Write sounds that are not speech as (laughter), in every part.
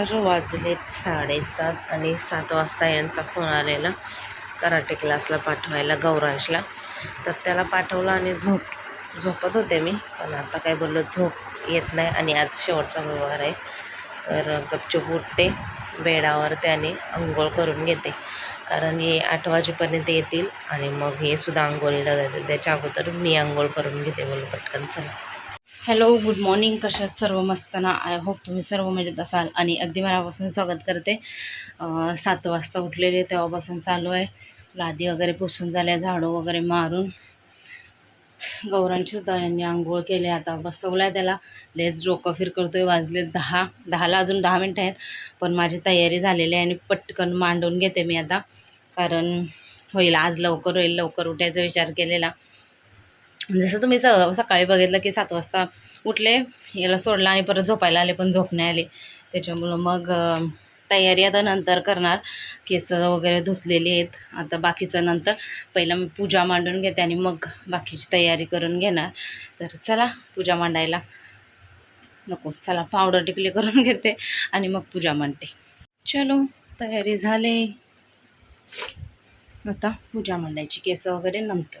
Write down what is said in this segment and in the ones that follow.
तर वाजलेत साडेसात आणि सात वाजता यांचा फोन आलेला कराटे क्लासला पाठवायला गौरांशला. तर त्याला पाठवलं आणि झोप झोपत होते मी पण आता काय बोललो झोप येत नाही आणि आज शेवटचा गुरुवार आहे. तर गपचूप उठते बेडावर त्याने आंघोळ करून घेते. कारण हे आठ वाजेपर्यंत येतील आणि मग हे सुद्धा आंघोळीला जाते त्याच्या अगोदर मी आंघोळ करून घेते बोल पटकन चला. Hello good morning. कशात सर्व मस्त ना? आय होप तुम्ही सर्व मजेत असाल आणि अगदी मनापासून स्वागत करते. सात वाजता उठलेले तेव्हापासून चालू आहे. लादी वगैरे पुसून झाल्या झाडू वगैरे मारून. गौरांची सुद्धा यांनी आंघोळ केले. आता बसवला आहे त्याला. लेस डोकं फिर करतोय. वाजले दहा. दहाला अजून दहा मिनटं आहेत पण माझी तयारी झालेली आहे आणि पटकन मांडून घेते मी आता. कारण होईल आज लवकर होईल. लवकर उठायचा विचार केलेला. जसं तुम्ही स सकाळी बघितलं की सात वाजता उठले याला सोडला आणि परत झोपायला आले पण झोप नाही आली. त्याच्यामुळं मग तयारी आता नंतर करणार. केस वगैरे धुतलेली आहेत. आता बाकीचं नंतर पहिला मी पूजा मांडून घेते आणि मग बाकीची तयारी करून घेणार. तर चला पूजा मांडायला. नको चला पावडर टिकली करून (laughs) घेते आणि मग पूजा मांडते. चलो तयारी झाली. आता पूजा मांडायची केस वगैरे नंतर.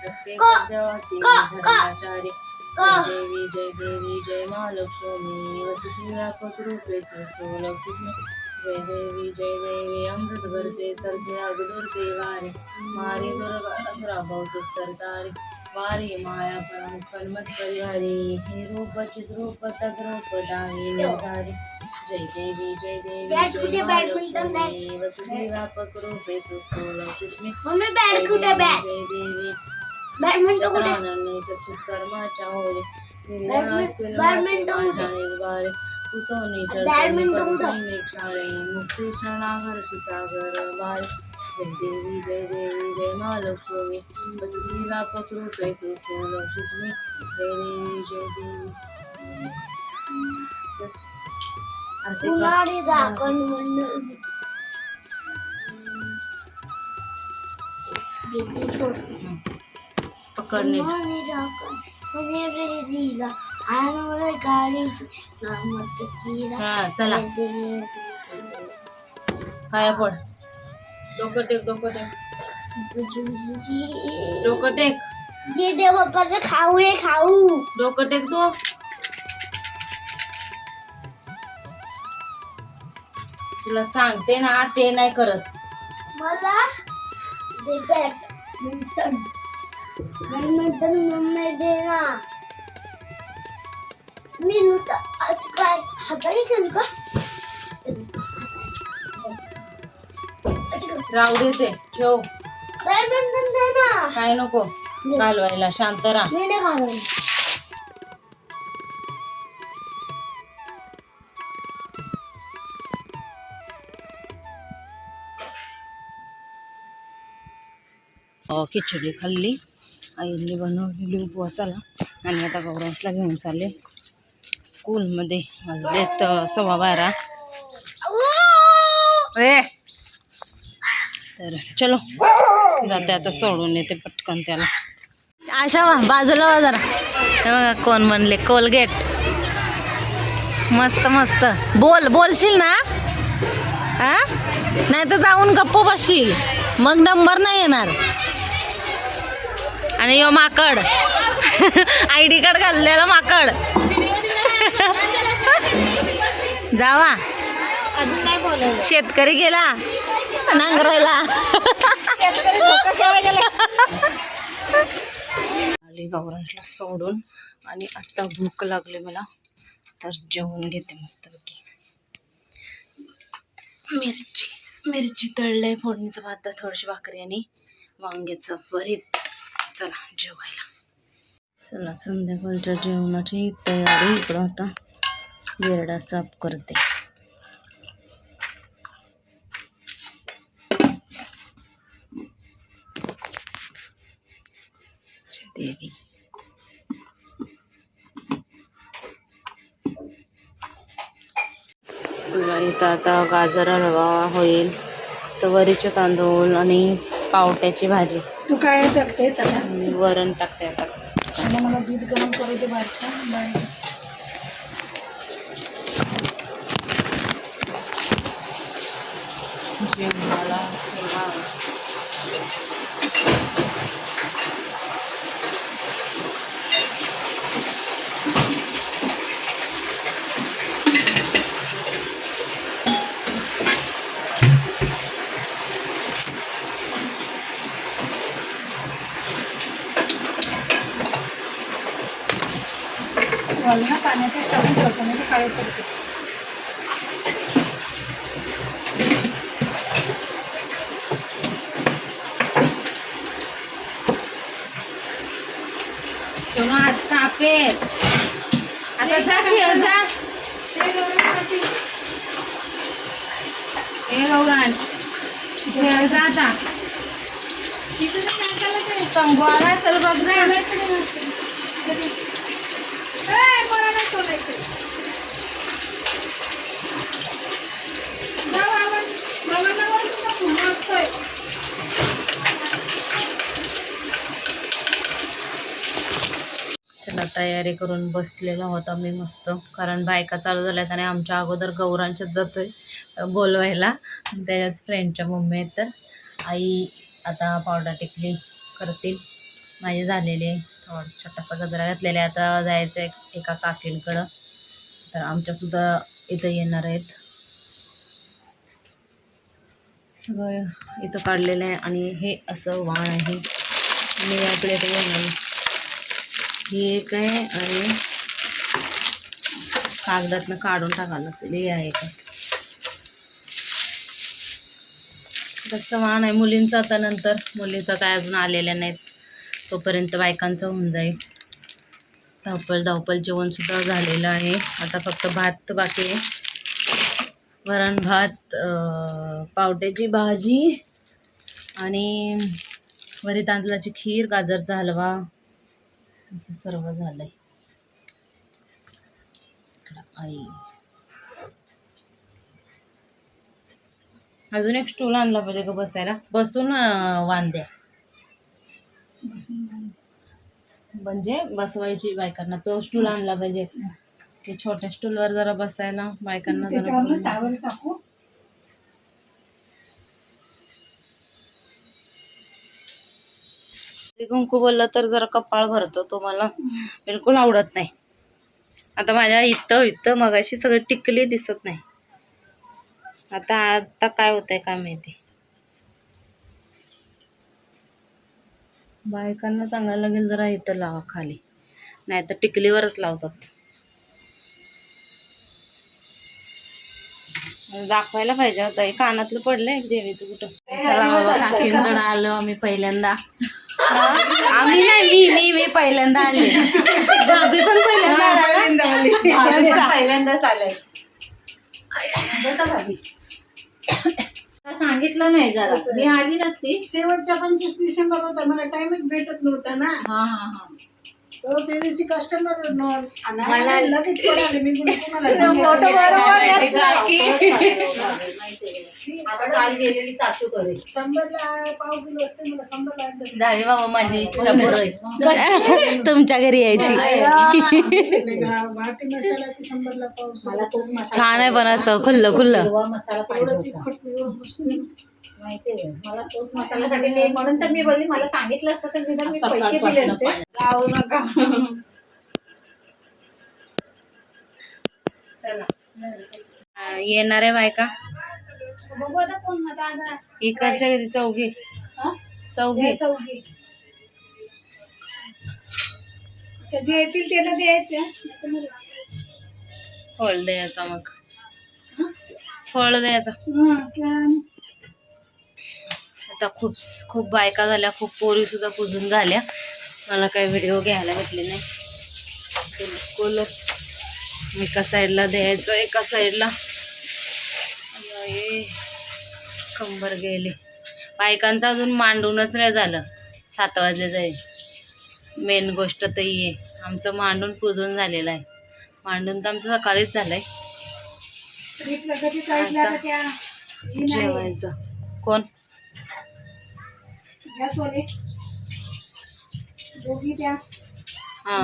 प्रत्येक देवाची धर्माचारी जय देवी जय देवी जय महालक्ष्मी वसती व्यापक रूपे तू लक्ष्मी जय देवी जय देवी अमृत भरते सरते अगदुरते वारे मारी दुर्गा असुरा भवतो सरतारी वारी माया परम कलमत परिहारी हे रूप चिद्रूप तद्रूप दावी निर्धारी जय देवी जय देवी जय महालक्ष्मी वसती व्यापक रूपे तू लक्ष्मी मम्मी जय बॅट कुठे देवी बॅट जय देवी. बॅडमिंटन कुठे? सचित कर्माच्या बॅडमिंटन- कुठे? बॅडमिंटन कुठे? मुक्ती शरणागर सीतागर बाळ. जय देवी जय देवी जय महालक्ष्मी. जय देवी जय देवी. आरती कर. उन्हाळी झाकण. पकडणे म्हणजे हा चला. पाया पड. डोकं टेक डोकं टेक. डोकं खाऊ हे खाऊ. डोकं टेक तू. तुला सांगते ना ते नाही करत. मला ते बॅडमिंटन बॅडमिंटन मम्मी दे ना मी नुसतं आज काय हाताने खेळू का? राहू दे ते ठेव. बॅडमिंटन दे ना काय नको घालवायला. शांत राहा. मी नाही घालून खिचडी खाल्ली. आईने बनवलेली उपवासाला. आणि आता गौरांशला घेऊन चालले. स्कूलमध्ये वाजलेत तर सव्वा बारा. ए! तर चलो जाते आता सोडून येते पटकन त्याला. आशा वा बाजूला वा जरा. बघा कोण म्हणले कोलगेट मस्त मस्त. बोल बोलशील ना? हा नाही तर जाऊन गप्प बसशील. मग नंबर नाही येणार. आणि यो माकड. (laughs) आय डी कार्ड घाललेला माकड. (laughs) जावा. शेतकरी गेला. नांगरायला. (laughs) आली गौरांशला सोडून आणि आता भूक लागली मला. तर जेवण घेते मस्तपैकी. मिरची. मिरची तळलंय फोडणीचं भात थोडीशी भाकरी आणि वांग्याचं भरीत. चला जेवायला. चला संध्याकाळच्या जेवणाची तयारी इकडं आता बेरडा साफ करते. देवी. इथं आता गाजर हलवा होईल तर वरीचे तांदूळ आणि पावट्याची भाजी. तू काय टाकते सगळ्या आणि वरण टाकते आता. मला दूध गरम करू दे बाहेर. जेवणाला ठेवतो म्हणजे काळे पडते तेव्हा हात कापेल आता जा खेळ जा हे गौरान खेळ जा आता संगो आला तर बघ जा तयारी करून बसलेला होता आम्ही मस्त. कारण बायका चालू झाल्यात आणि आमच्या अगोदर गौरांच्याच जातोय बोलवायला. त्याच्याच फ्रेंडच्या मम्मी आहेत तर आई आता पावडर टिकली करतील. माझे झालेले थोडं छोटासा गजरा घातलेला आहे. आता जायचं आहे एका काकींकडं. तर आमच्यासुद्धा इथं येणार आहेत. सगळं इथं काढलेलं आहे आणि हे असं वाण आहे. मी या प्लेट ही एक आहे. आणि कागदातनं काढून टाकायला लागतील हे आहे का? तसं वाहन आहे. मुलींचं आता नंतर. मुलींचं काय अजून आलेल्या नाहीत. तोपर्यंत बायकांचं होऊन जाईल. धावपळ धावपल जेवणसुद्धा झालेलं आहे. आता फक्त भात बाकी आहे. वरण भात पावट्याची भाजी आणि वरी तांदळाची खीर गाजरचा हलवा. असं सर्व झालंय. आई. अजून एक स्टूल आणला पाहिजे का बसायला. बसून वांद्या म्हणजे बसवायची बायकांना. तो स्टूल आणला पाहिजे. ते छोट्या स्टूलवर जरा बसायला बायकांना जरा टावर टाकू. ते कुंकू बोललं तर जरा कपाळ भरतो तो मला बिलकुल आवडत नाही. आता माझ्या इथं इथं मगाशी सगळी टिकली दिसत नाही. आता आता काय होतंय काय माहिती. बायकांना सांगायला लागेल जरा इथं लावा खाली. नाही तर टिकलीवरच लावतात. दाखवायला पाहिजे होतं. हे कानातलं पडलंय देवीचं कुठं? चला बाबा (laughs) काकींकडे आलो आम्ही पहिल्यांदा. आम्ही नाही मी मी मी पहिल्यांदा आले. भाभी पण पहिल्यांदा आला. ना? पहिल्यांदाच आलाय. सांगितलं नाही जरा. मी आली नसती. शेवटच्या पंचवीस डिसेंबर होता. मला टाइमच भेटत नव्हता ना. हा हा हा. तो त्या दिवशी कस्टमर मला- लगेच पळाले मी पुन्हा कोणाला फोटो सांगितलं. बरोबर येत काकी. नाही. आता काल गेलेली सासू कडे शंभरला पाव किलो असते मला शंभरला आणलं. झाली बाबा माझी इच्छा पुरं (laughs) तुमच्या घरी यायची. नाही का, वाटी मसाला ते शंभरला पाव. मला तोच मसाला छान आहे पण असं खुल्लं खुल्लं. हिरवा मसाला पाहिजे एवढं होता. तिखट एवढं मस्त. माहितीये मला तोच मसाल्यासाठी नाही म्हणून तर मी बोलली मला सांगितलं असतं तर निदान मी पैसे दिले असते. लावू नका. चला. येणाऱ्या बायका. बघू आता कोण आता. इकडच्या किती चौघी. हा? चौघी. चौघी. जे येतील त्याला द्यायचं. फळ द्यायचा मग. फळ द्यायचा. हा? आता खूप खूप बायका झाल्या खूप पोरी सुद्धा पुजून झाल्या. मला काही व्हिडिओ घ्यायला भेटले नाही. बिलकुल एका साईडला द्यायचं एका साईडला कंबर गेली. बायकांचं अजून मांडूनच नाही झालं. सात वाजले जाईल. मेन गोष्ट तर ये आमचं मांडून पुजून झालेलं आहे. मांडून तर आमचं सकाळीच झालंय. ट्रिपला कधी जायचं आता त्या हे नाही. जेवायचं. कोण? दोघी हा.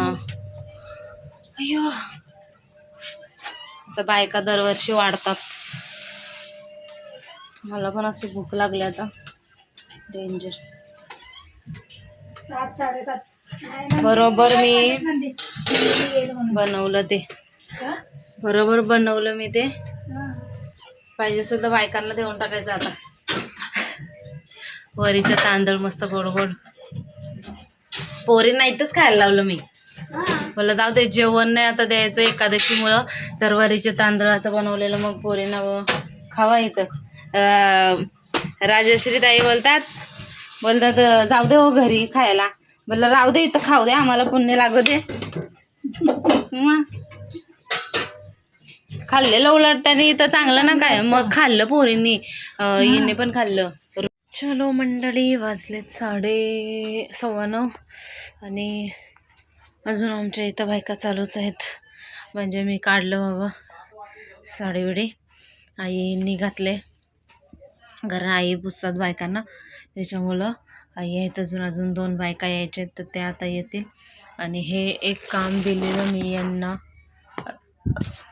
आता बायका दरवर्षी वाढतात. मला पण अशी भूक लागली आता. डेंजर सात साडेसात. बरोबर मी. बनवलं ते? बरोबर बनवलं मी ते. पाहिजे असेल तर बायकांना देऊन टाकायचं आता. वरीचं तांदूळ मस्त गोड गोड. पोरी नाहीतच खायला लावलं मी. मला जाऊ दे जेवण नाही आता द्यायचं एकादशीमुळं. तर वरीचे तांदळाचं बनवलेलं मग पोरींना खावा इथं. अं, राजश्री ताई बोलतात बोलतात जाऊ दे हो घरी खायला. म्हणलं राहू दे इथं खाऊ दे आम्हाला पुण्य लागू दे. खाल्लेलं उलट त्याने इथं चांगलं ना काय? मग खाल्लं पोरींनी. हिने पण खाल्लं. चलो मंडळी वाजलेत साडे सव्वा नऊ आणि अजून आमच्या इथं बायका चालूच आहेत. म्हणजे मी काढलं बाबा साडीविडी आईनी घातले कारण आई पुसतात बायकांना. त्याच्यामुळं आई आहेत अजून अजून दोन बायका यायच्या आहेत तर त्या आता येतील. आणि हे एक काम दिलेलं मी यांना.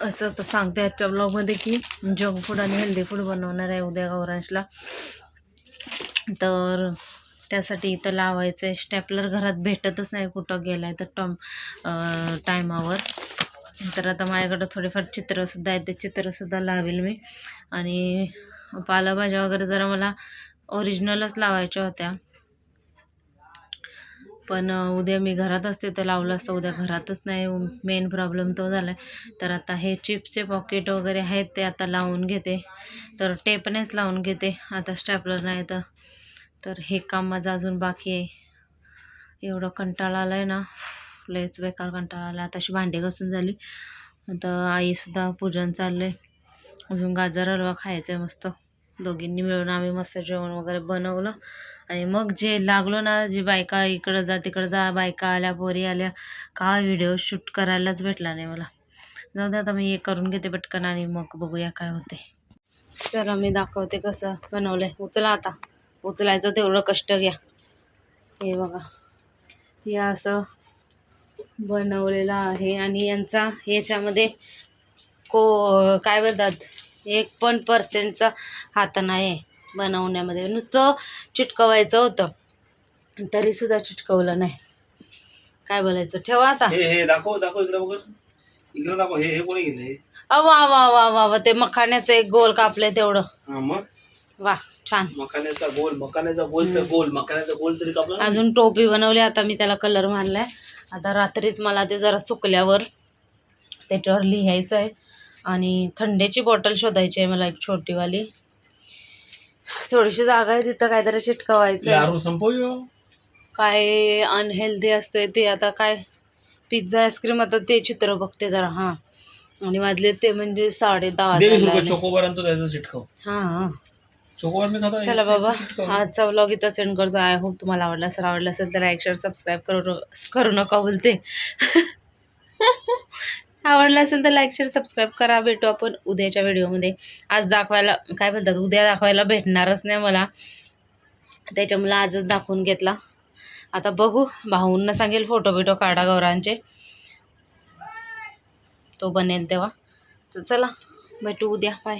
असं तर सांगते आजच्या ब्लॉगमध्ये की जंक फूड आणि हेल्दी फूड बनवणार आहे उद्या गौरांशला. तर त्यासाठी इथं लावायचं आहे स्टॅपलर घरात भेटतच नाही कुठं गेला आहे तर टॉम टायमावर. तर आता माझ्याकडं थोडेफार चित्रंसुद्धा आहेत ते चित्रंसुद्धा लावेल मी. आणि पालाभाज्या वगैरे जरा मला ओरिजिनलच लावायच्या होत्या. पण उद्या मी घरात असते तर लावलं असतं. उद्या घरातच नाही. मेन प्रॉब्लेम तो झाला आहे तर आता हे चिप्सचे पॉकेट वगैरे आहेत ते आता लावून घेते. तर टेपनेच लावून घेते. आता स्टॅपलर नाही तर तर हे काम माझं अजून बाकी आहे. एवढं कंटाळा आला आहे ना लयच बेकार कंटाळा आला आता अशी भांडी घासून झाली. आता आईसुद्धा पूजन चाललं आहे अजून गाजर हलवा खायचं आहे मस्त. दोघींनी मिळून आम्ही मस्त जेवण वगैरे बनवलं. आणि मग जे लागलो ना जी बायका इकडं जा तिकडं जा बायका आल्या पोरी आल्या का व्हिडिओ शूट करायलाच भेटला नाही मला. जाऊ दे आता मी हे करून घेते पटकन आणि मग बघूया काय होते चला मी दाखवते कसं बनवलंय. उचला आता. उचलायचं तेवढं कष्ट घ्या. हे बघा. हे असं बनवलेलं आहे आणि यांचा याच्यामध्ये को काय म्हणतात? एक पण पर्सेंटचा हात नाही बनवण्यामध्ये. नुसतं चिटकवायचं होतं. तरीसुद्धा चिटकवलं नाही. काय बोलायचं? ठेवा आता. हे हे दाखव दाखव इकडे बघ. इकडे दाखव. हे हे कोणी अ वा वा वा वा वा. ते मखाण्याचं एक गोल कापलंय तेवढं. मग? वा. छान. मखाण्याचा गोल मखाण्याचा गोल तर गोल मखाण्याचा गोल तरी कापला ना? अजून टोपी बनवली आता मी त्याला कलर मारलाय आता रात्रीच मला ते जरा सुकल्यावर त्याच्यावर लिहायचं आहे आणि थंडीची बॉटल शोधायची आहे मला एक छोटीवाली. थोडीशी जागा आहे तिथं काहीतरी चिटकवायचं आहे लारू संपवूया काय अनहेल्दी असते ते आता काय? पिझ्झा आईस्क्रीम आता ते चित्र बघते जरा हां. आणि वाजले ते म्हणजे साडे दहा दे वीस वाजायला रुपये आले. चोकोबार आणतो त्याचं चिटकव. हां हां. चला बाबा. आजचा व्लॉग इथं सेंड करतो. आय होप तुम्हाला आवडला असेल आवडला असेल तर लाईक शेअर सबस्क्राईब करू करू नका बोलते. (laughs) आवडलं असेल तर लाईक शेअर सबस्क्राईब करा. भेटू आपण उद्याच्या व्हिडिओमध्ये आज दाखवायला काय बोलतात उद्या दाखवायला भेटणारच नाही मला. त्याच्यामुळे आजच दाखवून घेतला. आता बघू भाऊंना सांगेल फोटो बिटो काढा गौरांचे. तो बनेल तेव्हा. तर चला भेटू उद्या. बाय